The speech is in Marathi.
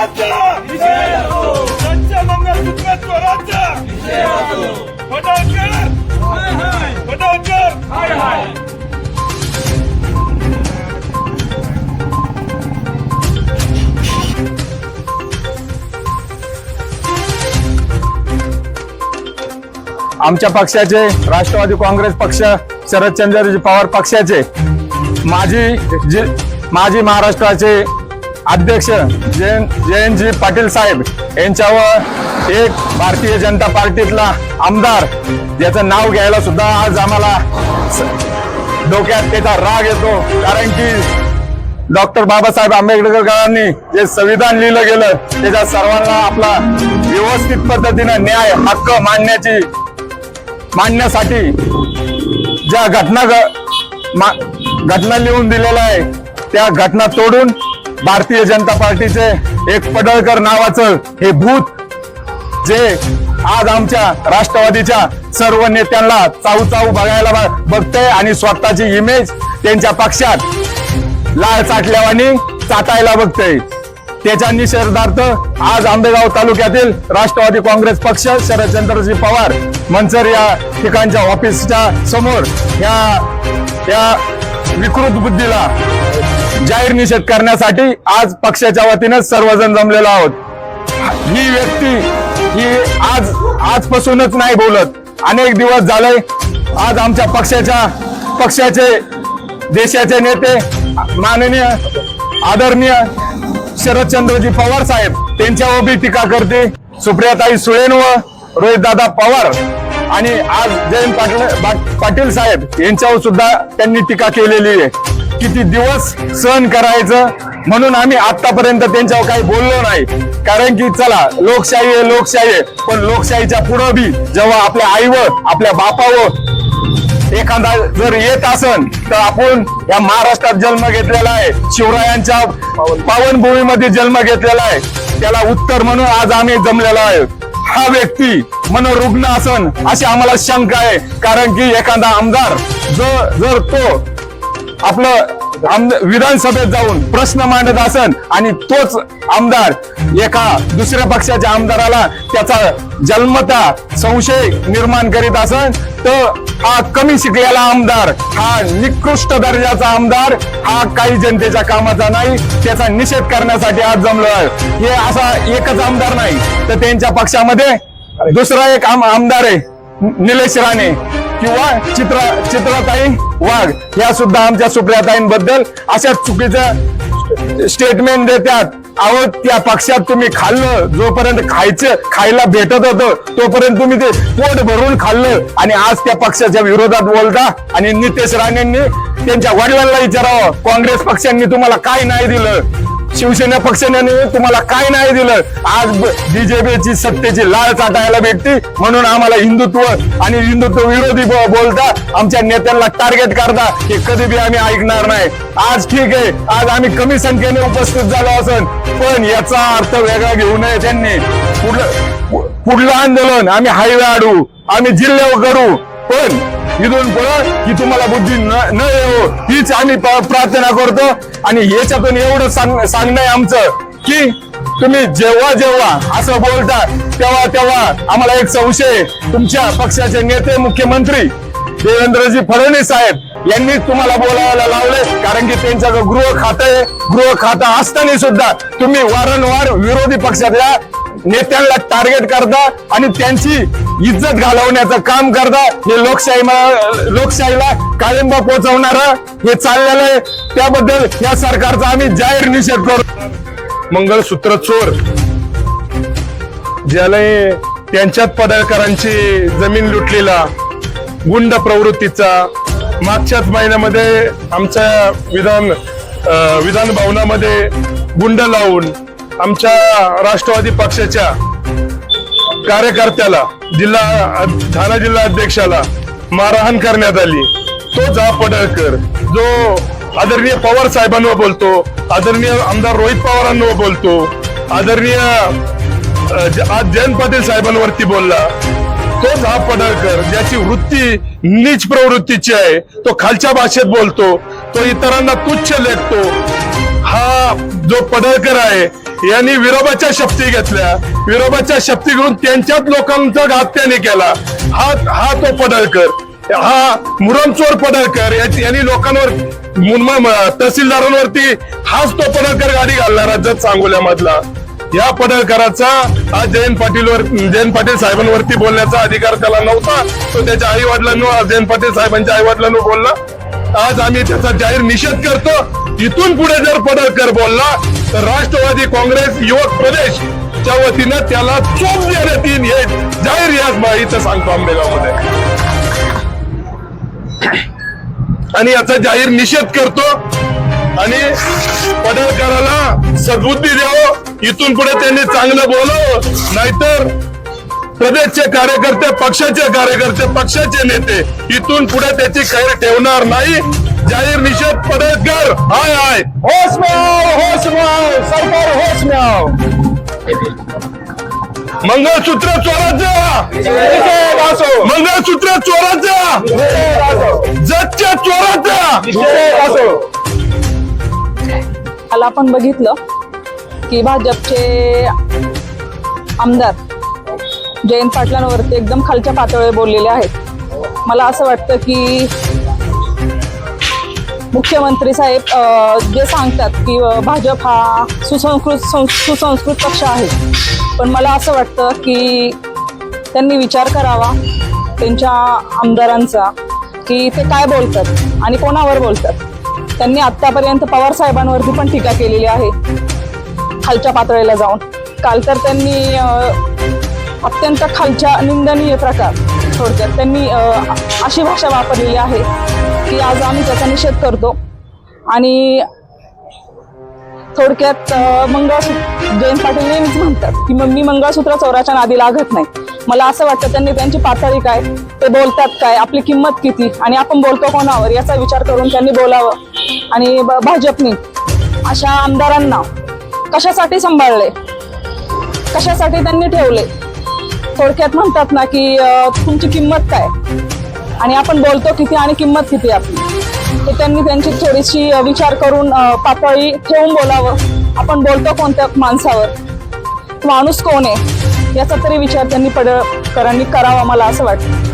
स्वराज्य स्वराज्य पडळकर आमच्या पक्षाचे राष्ट्रवादी काँग्रेस पक्ष शरदचंद्रजी पवार पक्षाचे माजी जि माजी महाराष्ट्राचे अध्यक्ष जयंत जयंतजी पाटील साहेब यांच्यावर एक भारतीय जनता पार्टीतला आमदार याचं नाव घ्यायला सुद्धा आज आम्हाला डोक्यात त्याचा राग येतो. कारण की डॉक्टर बाबासाहेब आंबेडकरांनी जे संविधान लिहिलं गेलं त्याच्या सर्वांना आपला व्यवस्थित पद्धतीनं न्याय हक्क मांडण्याची मांडण्यासाठी ज्या घटना ग- घटना लिहून दिलेल्या आहे त्या घटना तोडून भारतीय जनता पार्टीचे एक पडळकर नावाचं हे भूत जे आज आमच्या राष्ट्रवादीच्या सर्व नेत्यांना चाऊ चाऊ बघायला ब- बघतंय आणि स्वतःची इमेज त्यांच्या पक्षात लाळ चाटल्यावानी चाटायला बघतंय. त्याच्या निषेधार्थ आज आंबेगाव तालुक्यातील राष्ट्रवादी काँग्रेस पक्ष शरदचंद्रजी पवार मंचर या ठिकाणच्या ऑफिसच्या समोर या या विकृत बुद्धीला जाहीर निषेध करण्यासाठी आज पक्षाच्या वतीनं सर्वजण जमलेलो आहोत. ही व्यक्ती ही आज आजपासूनच नाही बोलत. अनेक दिवस झाले आज आमच्या पक्षाच्या पक्षाचे देशाचे नेते माननीय आदरणीय शरदचंद्रजी पवार साहेब त्यांच्यावर बी टीका करते. सुप्रियाताई सुळेन व रोहितदादा पवार आणि आज जयंत पाटील पाटील साहेब यांच्यावर सुद्धा त्यांनी टीका केलेली आहे. किती दिवस सहन करायचं? म्हणून आम्ही आतापर्यंत त्यांच्यावर काही बोललो नाही. कारण की चला लोकशाही आहे लोकशाही आहे. पण लोकशाहीच्या पुढं बी जेव्हा आपल्या आईवर आपल्या बापावर एखादा जर येत असन तर आपण या महाराष्ट्रात जन्म घेतलेला आहे. शिवरायांच्या पावनभूमीमध्ये जन्म घेतलेला आहे. त्याला उत्तर म्हणून आज आम्ही जमलेलो आहे. हा व्यक्ती मनोरुग्ण असन अशी आम्हाला शंका आहे. कारण की एखादा आमदार जर जर तो आपलं विधानसभेत जाऊन प्रश्न मांडत असन आणि तोच आमदार एका दुसऱ्या पक्षाच्या आमदाराला त्याचा जन्मता संशय निर्माण करीत असन तर हा कमी शिकलेला आमदार हा निकृष्ट दर्जाचा आमदार हा काही जनतेच्या कामाचा नाही त्याचा निषेध करण्यासाठी आज जमलो आहे हे असा एकच आमदार नाही तर त्यांच्या पक्षामध्ये दुसरा एक आम- आमदार आहे निलेश राणे. किंवा चित्र चित्रताई वाघ या सुद्धा आमच्या सुप्रियाताईंबद्दल अशा चुकीचं स्टेटमेंट देतात. अहो त्या पक्षात तुम्ही खाल्लं जोपर्यंत खायचं खायला भेटत होतं तोपर्यंत तुम्ही ते पोट भरून खाल्लं. आणि आज त्या पक्षाच्या विरोधात बोलता आणि नितेश राणेंनी त्यांच्या वडिलांना विचारावं. काँग्रेस पक्षांनी तुम्हाला काय नाही दिलं? शिवसेना पक्षाने तुम्हाला काय नाही दिलं. आज बीजेपीची सत्तेची लाळ चाटायला भेटती. म्हणून आम्हाला हिंदुत्व आणि हिंदुत्व विरोधी बोलता. आमच्या नेत्यांना टार्गेट करता हे कधी बी आम्ही ऐकणार नाही. आज ठीक आहे. आज आम्ही कमी संख्येने उपस्थित झालो असन. पण याचा अर्थ वेगळा घेऊ नये त्यांनी. पुढलं पुढलं आंदोलन आम्ही हायवे आडू. आम्ही जिल्ह्यावर करू पण इथून पुढं की तुम्हाला बुद्धी न येऊ हीच आम्ही प्रार्थना करतो. आणि याच्यातून एवढं सांग सांगणं आहे आमचं की तुम्ही जेव्हा जेव्हा असं बोलता तेव्हा तेव्हा आम्हाला एक संशय तुमच्या पक्षाचे नेते मुख्यमंत्री देवेंद्रजी फडणवीस साहेब यांनी तुम्हाला बोलायला लावले कारण की त्यांच्याकडे गृह खातं आहे. गृह खातं असताना सुद्धा तुम्ही वारंवार विरोधी पक्षातल्या नेत्यांना टार्गेट करता आणि त्यांची इज्जत घालवण्याचं काम करता हे लोकशाही लोकशाहीला काळिंबा पोहोचवणार हे चाललेलं आहे. त्याबद्दल या सरकारचा आम्ही जाहीर निषेध करू. मंगळसूत्र चोर. ज्याला त्यांच्यात पडळकरांची जमीन लुटलेला गुंड प्रवृत्तीचा. मागच्याच महिन्यामध्ये आमच्या विधान विधान भवनामध्ये गुंड लावून आमच्या राष्ट्रवादी पक्षाच्या कार्यकर्त्याला जिल्हा ठाणा जिल्हा अध्यक्षाला मारहाण करण्यात आली. तो जा पडळकर जो आदरणीय पवार साहेबांवर बोलतो आदरणीय आमदार रोहित पवारांवर बोलतो आदरणीय आज जयंत पाटील साहेबांवरती बोलला तोच हा पडळकर ज्याची वृत्ती नीच प्रवृत्तीची आहे तो खालच्या भाषेत बोलतो तो इतरांना तुच्छ लेखतो. हा जो पडळकर आहे यांनी विरोबाच्या शक्ती घेतल्या. विरोबाच्या शक्ती घेऊन त्यांच्याच लोकांचा घात त्यांनी केला. हा हा तो पडळकर. हा मुरमचोर पडळकर. यांनी लोकांवर तहसीलदारांवरती हाच तो पडळकर गाडी घालणारा जत सांगोल्यामधला. या पडळकराचा आज जयंत पाटीलवर जयंत पाटील साहेबांवरती बोलण्याचा अधिकार त्याला नव्हता. तो त्याच्या आई वडिलांनो जयंत पाटील साहेबांच्या आई वडिलांनो बोलला. आज आम्ही त्याचा जाहीर निषेध करतो. इथून पुढे जर पडळकर बोलला तर राष्ट्रवादी काँग्रेस युवक प्रदेश च्या वतीनं त्याला चोप देण्यात येईल हे जाहीर याच माहीत सांगतो आंबेगावमध्ये. आणि याचा जाहीर निषेध करतो. आणि पडळकराला सद्बुद्धी द्यावं. इथून पुढे त्यांनी चांगलं बोलावं. नाहीतर प्रदेशचे कार्यकर्ते पक्षाचे कार्यकर्ते पक्षाचे नेते इथून पुढे त्याची खैर ठेवणार नाही. जाहीर निषेध पडळकर हाय हाय. होस होस आओ होश सरकार होश में मंगळसूत्र चोराचा मंगळसूत्र चोराचं जगच्या चोराचं काल आपण बघितलं की भाजपचे आमदार जयंत पाटलांवरती एकदम खालच्या पातळीवर बोललेले आहेत. मला असं वाटतं की मुख्यमंत्री साहेब जे सांगतात की भाजप हा सुसंस्कृत सं- सुसंस्कृत पक्ष आहे. पण मला असं वाटतं की त्यांनी विचार करावा त्यांच्या आमदारांचा की ते काय बोलतात आणि कोणावर बोलतात. त्यांनी आत्तापर्यंत पवार साहेबांवरती पण टीका केलेली आहे खालच्या पातळीला जाऊन. काल तर त्यांनी अत्यंत खालच्या निंदनीय प्रकार. थोडक्यात त्यांनी अशी भाषा वापरलेली आहे की आज आम्ही त्याचा निषेध करतो. आणि थोडक्यात मंगळसूत्र जयंत पाटील नेहमीच म्हणतात की मग मी मंगळसूत्र चोराच्या नादी लागत नाही. मला असं वाटतं त्यांनी त्यांची पातळी काय ते बोलतात काय आपली किंमत किती आणि आपण बोलतो कोणावर याचा विचार करून त्यांनी बोलावं. आणि ब- भाजपने अशा आमदारांना कशासाठी सांभाळले? कशासाठी त्यांनी ठेवले? थोडक्यात म्हणतात ना की तुमची किंमत काय? आणि आपण बोलतो किती आणि किंमत किती आपली? तर त्यांनी त्यांची थोडीशी विचार करून पातळी ठेवून बोलावं. आपण बोलतो कोणत्या माणसावर? माणूस कोण आहे? याचा तरी विचार त्यांनी पड करावा मला असं वाटतं.